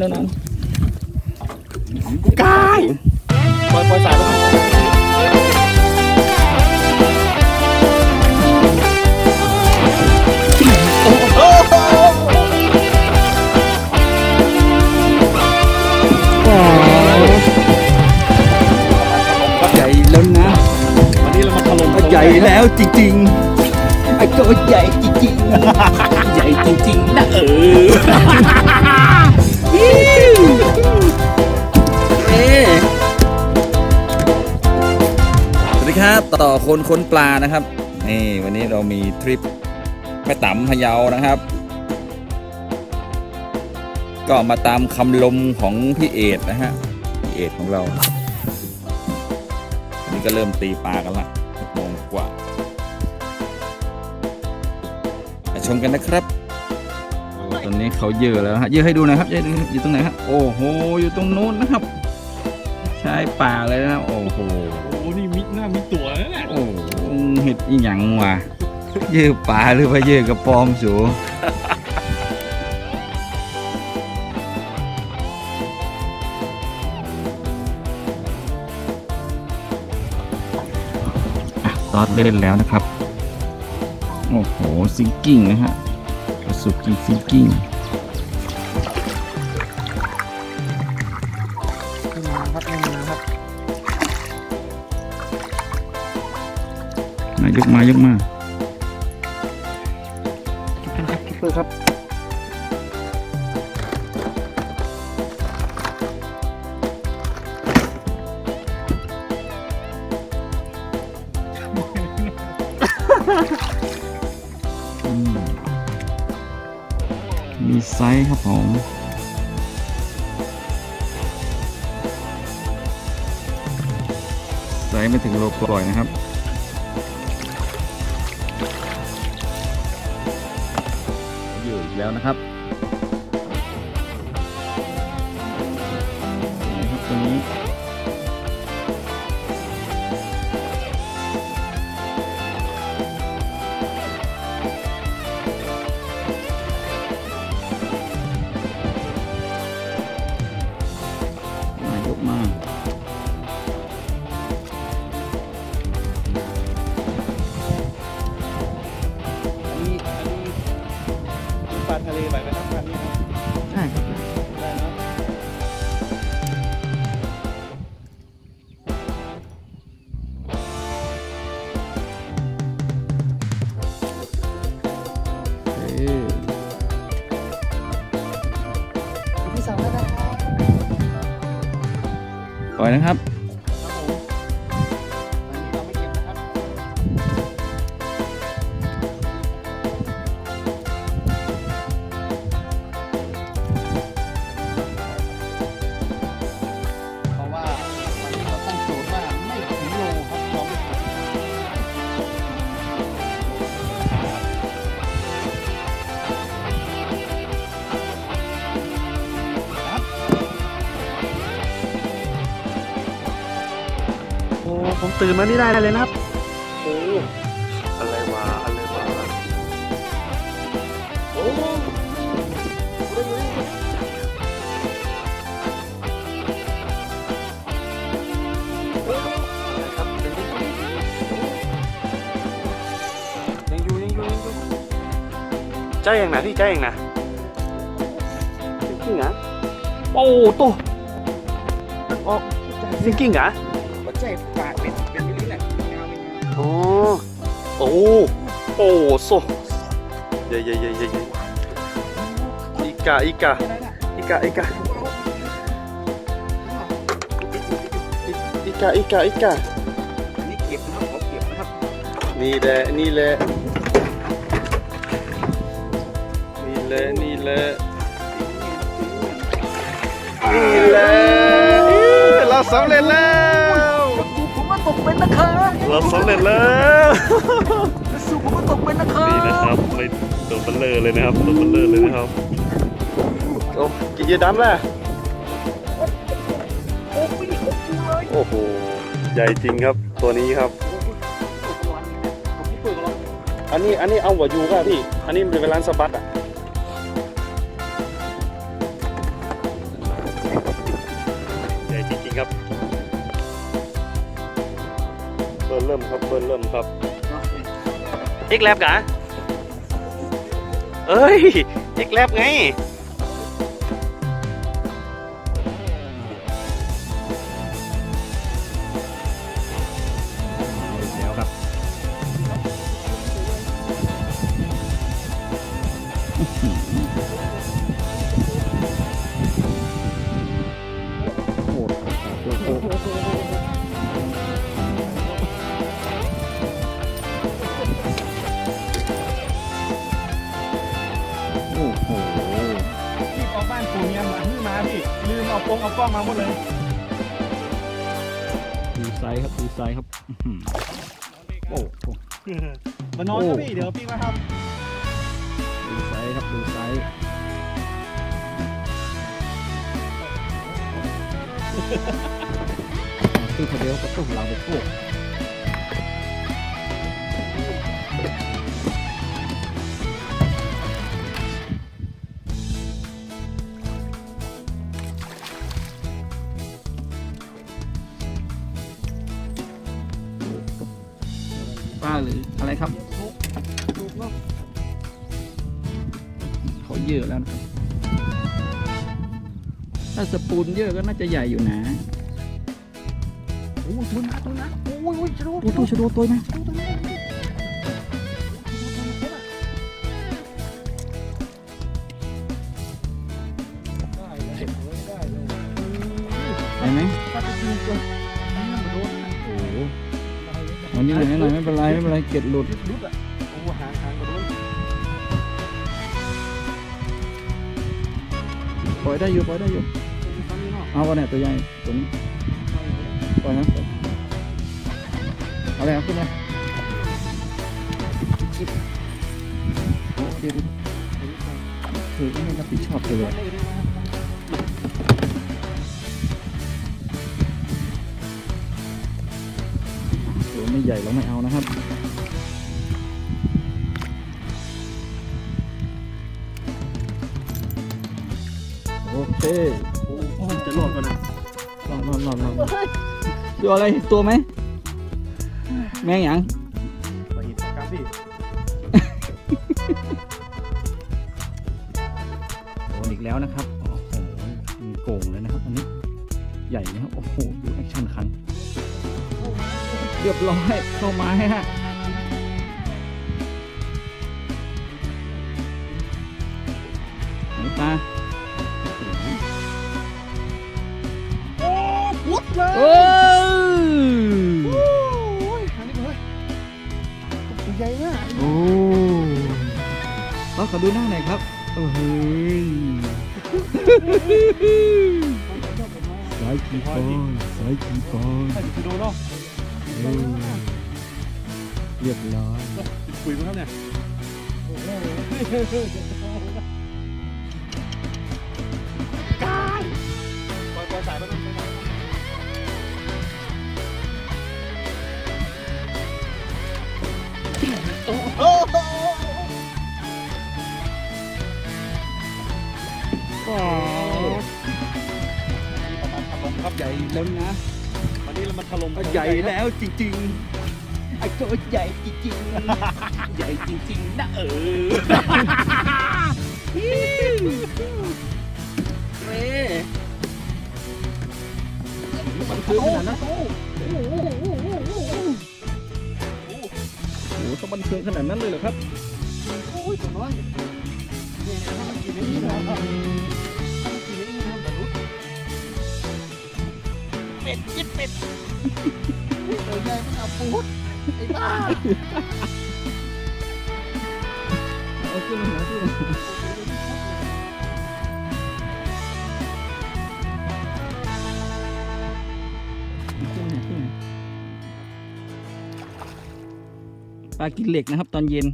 นั่นนั่นกายปล่อยปล่อยสายลงใหญ่แล้วนะวันนี้เรามาถล่มใหญ่แล้วจริงๆไอ้ตัวใหญ่จริงๆ ใหญ่จริงๆนะเออเอ๊ะ สวัสดีครับ ต่อคนค้นปลานะครับ นี่วันนี้เรามีทริปแม่ต่ำพะเยานะครับ ก็มาตามคำลมของพี่เอดนะฮะ พี่เอดของเราวันนี้ก็เริ่มตีปลากันละหกโมงกว่าไปชมกันนะครับ อนนี้เขาเยอะแล้วฮะเยอะให้ดูนะครับเยอะอยู่ตรงไหนครับโอ้โหอยู่ตรงโน้นนะครับ ใช้ป่าเลยนะโอ้โหโอ้นี่มิดหน้ามิดตัวแล้วเนี่ยโอ้โหเห็ดอีหยังวะเยื่อป่าหรือว่าเยื่อกระปอมสูตอดเล่นแล้วนะครับ โอ้โหซิงกิ้งนะฮะ สบกิงซิงกิ้งครับนี่นะครับมายกมายกมาคิปเปอร์ครับ มีไซส์ครับผมไซส์ไม่ถึงโลปล่อยนะครับอยู่แล้วนะครับ รีไหวไหมครับพันนี้ครับใช่ครับได้เนาะปล่อยนะครับ ผมตื่นมานี่ได้เลยนะครับโอ้อะไรวะอะไรวะโอ้ยังอยู่ยังอยู่ยังอยู่ใจยังนะพี่ใจยังนะจริงๆนะโอ้ตัวโอ้จริ งๆนะปัจจัยปากเป็นเป็นมิลลิแหละโอ้โอ้โอ้โซเย่เย่เย่เย่เย่อีกาอีกาอีกาอีกาอีกาอีกาอีกานี่เก็บนะครับขอเก็บนะครับนี่แหละนี่แหละนี่แหละนี่แหละนี่แหละเราสำเร็จแล้ว ผมว่าตกเป็นนะครับเราสำเร็จแล้วสู้ผมว่าตกเป็นนะครับนี่นะครับไม่ตัวเบลเลอร์เลยนะครับตัวเบลเลอร์เลยนะครับโอ้กี่เยอะดำล่ะโอ้โหใหญ่จริงครับตัวนี้ครับ อันนี้อันนี้เอาหัวยูป่ะพี่ อันนี้มันเป็นร้านสะบัดอะ ครับเอ็กแลบกะเอ้ยเอ็กแลบไง เอากล้องเอากล้องมาหมดเลยดูไซส์ครับดูไซส์ครับอื้อหือโอ้โหมานอนนะพี่เดี๋ยวพี่มาทดูไซส์ครับดูไซส์คือพอเดียวก็ตุ้มเราไปพวก หรืออะไรครับเขาเยอะแล้วนะครับ ถ้าสปูนเยอะก็น่าจะใหญ่อยู่นะโอ้ยตัวนะตัวนะโอ้ยโอ้ยชะโดตัวตัวชะโดตัวไหมชะโดตัวนี้ได้ไหม วันนี้เหลือหน่อยไม่เป็นไรไม่เป็นไรเกล็ดหลุดรุดอะโอ้หางหางกระโดนปล่อยได้อยู่ปล่อยได้อยู่ฟังนี่เนาะเอาวันนี้ตัวใหญ่ตัวนี้ปล่อยนะเอาเลยเอาขึ้นมาโอ้เดี๋ยวคือไม่รับผิดชอบเลย ไม่ใหญ่เราไม่เอานะครับโอเคโอ้ยจะหลอดก่อนนะลองลองลองลองดูอะไรเห็นตัวไหมแมงหยังไปหินปากกาพี่โดนอีกแล้วนะครับโอ้โหมีโก่งเลยนะครับอันนี้ใหญ่นะครับโอ้โหดูแอคชั่นคัน เรียบร้อยเข้าไม้ฮะไหนตาโอ้พุดเลยโอ้โอ้ยทางนี้เลยตัวใหญ่มากโอ้เราขอดูหน้าหน่อยครับโอ้โหสายกีบอยสายกีบอยใช่จะโดนเนาะ เออเรียบร้อยคุยมั้งครับเนี่ย วันนี้เรามาถล่มใหญ่แล้วจริงๆไอ้ตัวใหญ่จริงๆ ใหญ่จริงๆนะเออเว้มันคือขนาดนั้นโอ้โหต้องบันเทิงขนาดนั้นเลยเหรอครับ โอ้ยตัวน้อยเนี่ยถ้ามันกินได้อีกน เป็ดยิดเป็ดตัวใหญ่มันเอาปูดไอ้บ้าเอาขึ้นมาหาขึ้นปลากินเหล็กนะครับ ตอนเย็น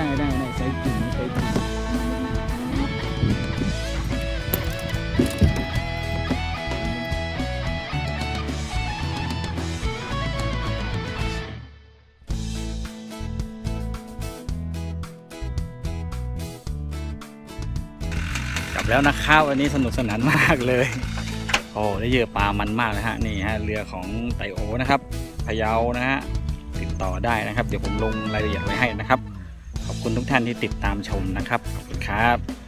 ได้ได้ใส่ถุงใส่ถุงกลับแล้วนะครับวันนี้สนุกสนานมากเลย โอ้ได้เยอะปลามันมากนะฮะนี่ฮะเรือของไตโอนะครับพะยานะฮะติดต่อได้นะครับ เดี๋ยวผมลงรายละเอียดไว้ให้นะครับ คุณทุกท่านที่ติดตามชมนะครับ ขอบคุณครับ